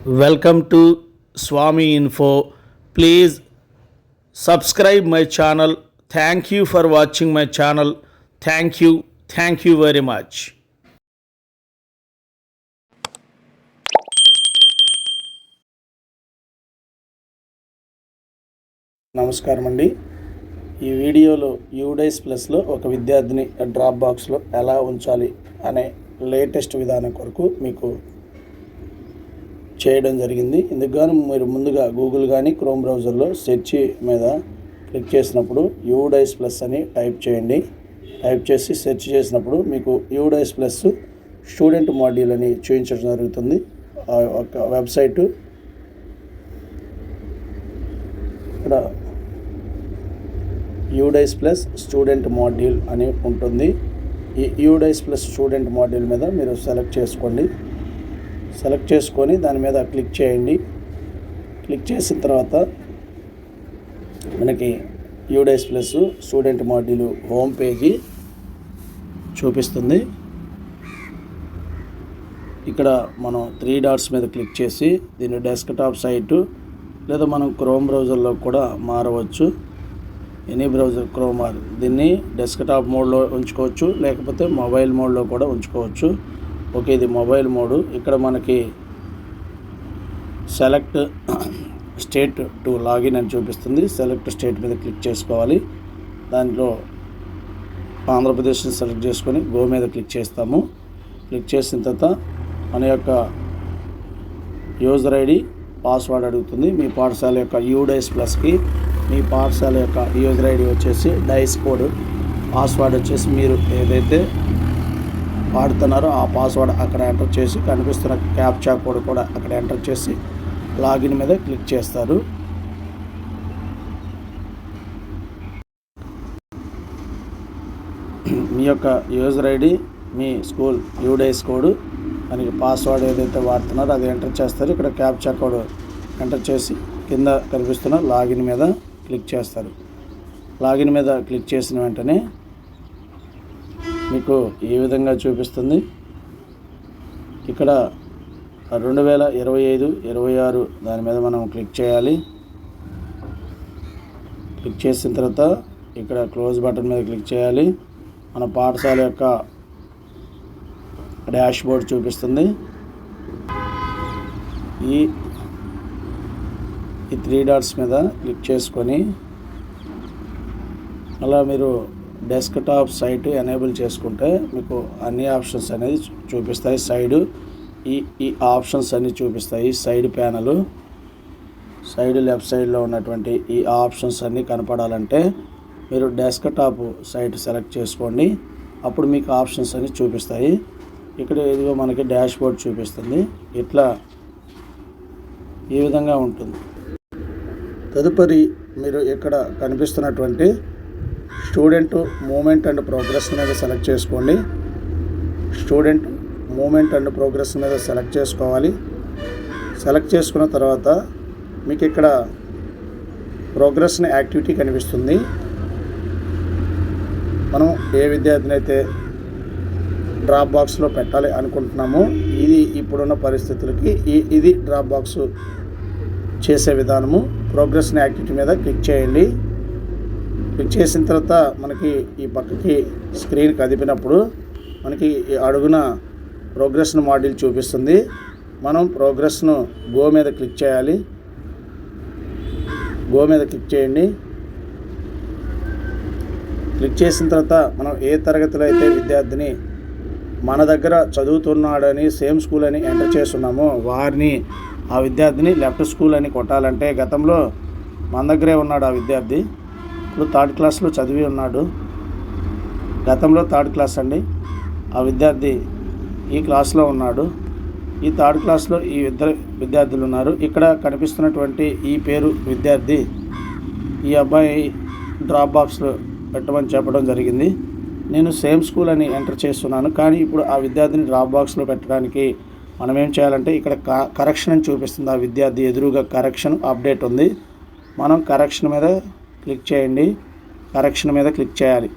Welcome to Swami info please subscribe my channel thank you for watching my channel thank you thank you very much నమస్కారం అండి. ఈ వీడియోలో UDISE ప్లస్లో ఒక విద్యార్థిని డ్రాప్ బాక్స్లో ఎలా ఉంచాలి అనే లేటెస్ట్ విధానం కొరకు మీకు చేయడం జరిగింది. ఇందుకు గాను మీరు ముందుగా గూగుల్ కానీ క్రోమ్ బ్రౌజర్లో సెర్చ్ మీద క్లిక్ చేసినప్పుడు యూడైస్ ప్లస్ అని టైప్ చేయండి. టైప్ చేసి సెర్చ్ చేసినప్పుడు మీకు యూడైస్ ప్లస్ స్టూడెంట్ మాడ్యూల్ అని చూపించడం జరుగుతుంది. ఆ యొక్క వెబ్సైటు. ఇక్కడ యూడైస్ ప్లస్ స్టూడెంట్ మాడ్యూల్ అని ఉంటుంది. ఈ యూడైస్ ప్లస్ స్టూడెంట్ మాడ్యూల్ మీద మీరు సెలెక్ట్ చేసుకోండి. సెలెక్ట్ చేసుకొని దాని మీద క్లిక్ చేయండి. క్లిక్ చేసిన తర్వాత మనకి UDISE plus student module home page చూపిస్తుంది. ఇక్కడ మనం త్రీ డాట్స్ మీద క్లిక్ చేసి దీన్ని డెస్క్టాప్ సైటు లేదా మనం క్రోమ్ బ్రౌజర్లో కూడా మారవచ్చు. ఎనీ బ్రౌజర్ క్రోమ్ దీన్ని డెస్క్టాప్ మోడ్లో ఉంచుకోవచ్చు లేకపోతే మొబైల్ మోడ్లో కూడా ఉంచుకోవచ్చు. ఓకే ఇది మొబైల్ మోడు. ఇక్కడ మనకి సెలెక్ట్ స్టేట్ టు లాగిన్ అని చూపిస్తుంది. సెలెక్ట్ స్టేట్ మీద క్లిక్ చేసుకోవాలి. దాంట్లో ఆంధ్రప్రదేశ్ని సెలెక్ట్ చేసుకొని గో మీద క్లిక్ చేస్తాము. క్లిక్ చేసిన తర్వాత మన యొక్క యూజర్ ఐడి పాస్వర్డ్ అడుగుతుంది. మీ పాఠశాల యొక్క యూడైస్ ప్లస్కి మీ పాఠశాల యొక్క యూజర్ ఐడి వచ్చేసి డైస్ కోడ్ పాస్వర్డ్ వచ్చేసి మీరు ఏదైతే వాడుతున్నారో. ఆ పాస్వర్డ్ అక్కడ ఎంటర్ చేసి కనిపిస్తున్న క్యాప్చా కోడ్ కూడా అక్కడ ఎంటర్ చేసి లాగిన్ మీద క్లిక్ చేస్తారు. మీ యొక్క యూజర్ ఐడి మీ స్కూల్ యూడేస్ కోడ్ దానికి పాస్వర్డ్ ఏదైతే వాడుతున్నారో అది ఎంటర్ చేస్తారు. ఇక్కడ క్యాప్చా కోడ్ ఎంటర్ చేసి కింద కనిపిస్తున్న లాగిన్ మీద క్లిక్ చేస్తారు. లాగిన్ మీద క్లిక్ చేసిన వెంటనే మీకు ఈ విధంగా చూపిస్తుంది. ఇక్కడ రెండు వేల ఇరవై ఐదు ఇరవై ఆరు దాని మీద మనం క్లిక్ చేయాలి. క్లిక్ చేసిన తర్వాత ఇక్కడ క్లోజ్ బటన్ మీద క్లిక్ చేయాలి. మన పాఠశాల యొక్క డాష్ బోర్డ్ చూపిస్తుంది. ఈ ఈ త్రీ డాట్స్ మీద క్లిక్ చేసుకొని అలా మీరు డెస్క్టాప్ సైట్ ఎనేబుల్ చేసుకుంటే మీకు అన్ని ఆప్షన్స్ అనేది చూపిస్తాయి. సైడు ఈ ఈ ఆప్షన్స్ అన్నీ చూపిస్తాయి. సైడ్ ప్యానల్ సైడ్ లెఫ్ట్ సైడ్లో ఉన్నటువంటి ఈ ఆప్షన్స్ అన్నీ కనపడాలంటే మీరు డెస్క్టాప్ సైట్ సెలెక్ట్ చేసుకోండి. అప్పుడు మీకు ఆప్షన్స్ అన్నీ చూపిస్తాయి. ఇక్కడ ఇదిగో మనకి డాష్ బోర్డ్ చూపిస్తుంది. ఇట్లా ఈ విధంగా ఉంటుంది. తదుపరి మీరు ఇక్కడ కనిపిస్తున్నటువంటి స్టూడెంట్ మూమెంట్ అండ్ ప్రోగ్రెస్ మీద సెలెక్ట్ చేసుకోండి. స్టూడెంట్ మూమెంట్ అండ్ ప్రోగ్రెస్ మీద సెలెక్ట్ చేసుకోవాలి. సెలెక్ట్ చేసుకున్న తర్వాత మీకు ఇక్కడ ప్రోగ్రెస్ని యాక్టివిటీ కనిపిస్తుంది. మనం ఏ విద్యార్థిని అయితే డ్రాప్ బాక్స్లో పెట్టాలి అనుకుంటున్నామో ఇది ఇప్పుడున్న పరిస్థితులకి ఈ ఇది డ్రాప్ బాక్స్ చేసే విధానము. ప్రోగ్రెస్ని యాక్టివిటీ మీద క్లిక్ చేయండి. క్లిక్ చేసిన తర్వాత మనకి ఈ పక్కకి స్క్రీన్ కదిపినప్పుడు మనకి ఈ అడుగున ప్రోగ్రెస్ను మాడ్యూల్ చూపిస్తుంది. మనం ప్రోగ్రెస్ను గో మీద క్లిక్ చేయాలి. గో మీద క్లిక్ చేయండి. క్లిక్ చేసిన తర్వాత మనం ఏ తరగతిలో అయితే విద్యార్థిని మన దగ్గర చదువుతున్నాడని సేమ్ స్కూల్ అని ఎంటర్ చేస్తున్నామో వారిని ఆ విద్యార్థిని లెఫ్ట్ స్కూల్ అని కొట్టాలంటే గతంలో మన దగ్గరే ఉన్నాడు ఆ విద్యార్థి. ఇప్పుడు థర్డ్ క్లాస్లో చదివి ఉన్నాడు. గతంలో థర్డ్ క్లాస్ అండి. ఆ విద్యార్థి ఈ క్లాస్లో ఉన్నాడు. ఈ థర్డ్ క్లాస్లో ఈ ఇద్దరు విద్యార్థులు ఉన్నారు. ఇక్కడ కనిపిస్తున్నటువంటి ఈ పేరు విద్యార్థి. ఈ అబ్బాయి డ్రాప్ బాక్స్లో పెట్టమని చెప్పడం జరిగింది. నేను సేమ్ స్కూల్ అని ఎంటర్ చేస్తున్నాను. కానీ ఇప్పుడు ఆ విద్యార్థిని డ్రాప్ బాక్స్లో పెట్టడానికి మనం ఏం చేయాలంటే ఇక్కడ క- కరెక్షన్ అని చూపిస్తుంది. ఆ విద్యార్థి ఎదురుగా కరెక్షన్ అప్డేట్ ఉంది. మనం కరెక్షన్ మీద క్లిక్ చేయండి. కరెక్షన్ మీద క్లిక్ చేయాలి.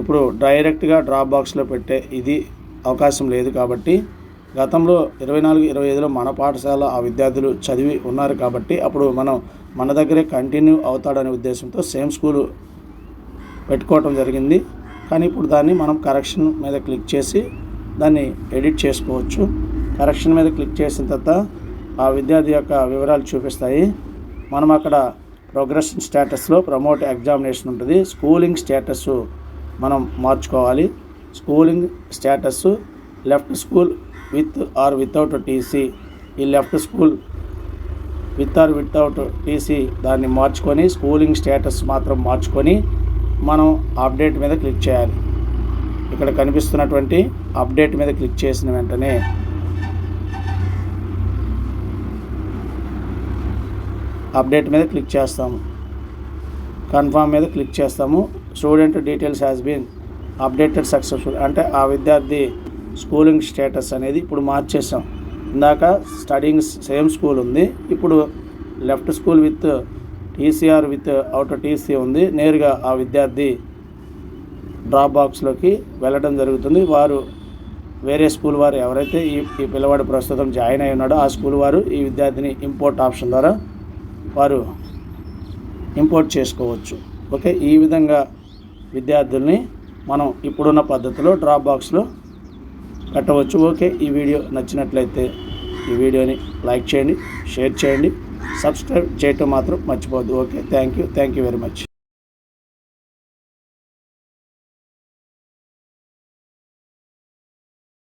ఇప్పుడు డైరెక్ట్గా డ్రాప్ బాక్స్లో పెట్టే ఇది అవకాశం లేదు కాబట్టి గతంలో ఇరవై నాలుగు ఇరవై ఐదులో మన పాఠశాల ఆ విద్యార్థులు చదివి ఉన్నారు కాబట్టి అప్పుడు మనం మన దగ్గరే కంటిన్యూ అవుతాడనే ఉద్దేశంతో సేమ్ స్కూలు పెట్టుకోవటం జరిగింది. కానీ ఇప్పుడు దాన్ని మనం కరెక్షన్ మీద క్లిక్ చేసి దాన్ని ఎడిట్ చేసుకోవచ్చు. కరెక్షన్ మీద క్లిక్ చేసిన తర్వాత ఆ విద్యార్థి యొక్క వివరాలు చూపిస్తాయి. మనం అక్కడ ప్రోగ్రెషన్ స్టేటస్లో ప్రమోట్ ఎగ్జామినేషన్ ఉంటుంది. స్కూలింగ్ స్టేటస్ మనం మార్చుకోవాలి. Schooling status left school with or without TC. ఈ left school with or without TC దాన్ని మార్చుకొని స్కూలింగ్ స్టేటస్ మాత్రం మార్చుకొని మనం అప్డేట్ మీద క్లిక్ చేయాలి. ఇక్కడ కనిపిస్తున్నటువంటి అప్డేట్ మీద క్లిక్ చేసిన వెంటనే అప్డేట్ మీద క్లిక్ చేస్తాము. కన్ఫామ్ మీద క్లిక్ చేస్తాము. Student details has been updated successful. అంటే ఆ విద్యార్థి స్కూలింగ్ స్టేటస్ అనేది ఇప్పుడు మార్చేసాం ఇందాక స్టడింగ్ సేమ్ స్కూల్ ఉంది. ఇప్పుడు left school with TC or without TC ఉంది. నేరుగా ఆ విద్యార్థి డ్రాప్ బాక్స్లోకి వెళ్ళడం జరుగుతుంది. వారు వేరే స్కూల్ వారు ఎవరైతే ఈ ఈ పిల్లవాడు ప్రస్తుతం జాయిన్ అయి ఉన్నాడో ఆ స్కూల్ వారు ఈ విద్యార్థిని ఇంపోర్ట్ ఆప్షన్ ద్వారా వారు ఇంపోర్ట్ చేసుకోవచ్చు. ఓకే? ఈ విధంగా విద్యార్థుల్ని మనం ఇప్పుడున్న పద్ధతిలో డ్రాప్ బాక్స్లో పెట్టవచ్చు ఓకే? ఈ వీడియో నచ్చినట్లయితే ఈ వీడియోని లైక్ చేయండి షేర్ చేయండి సబ్స్క్రైబ్ చేయటం మాత్రం మర్చిపోద్దు okay? Thank you. Thank you very much.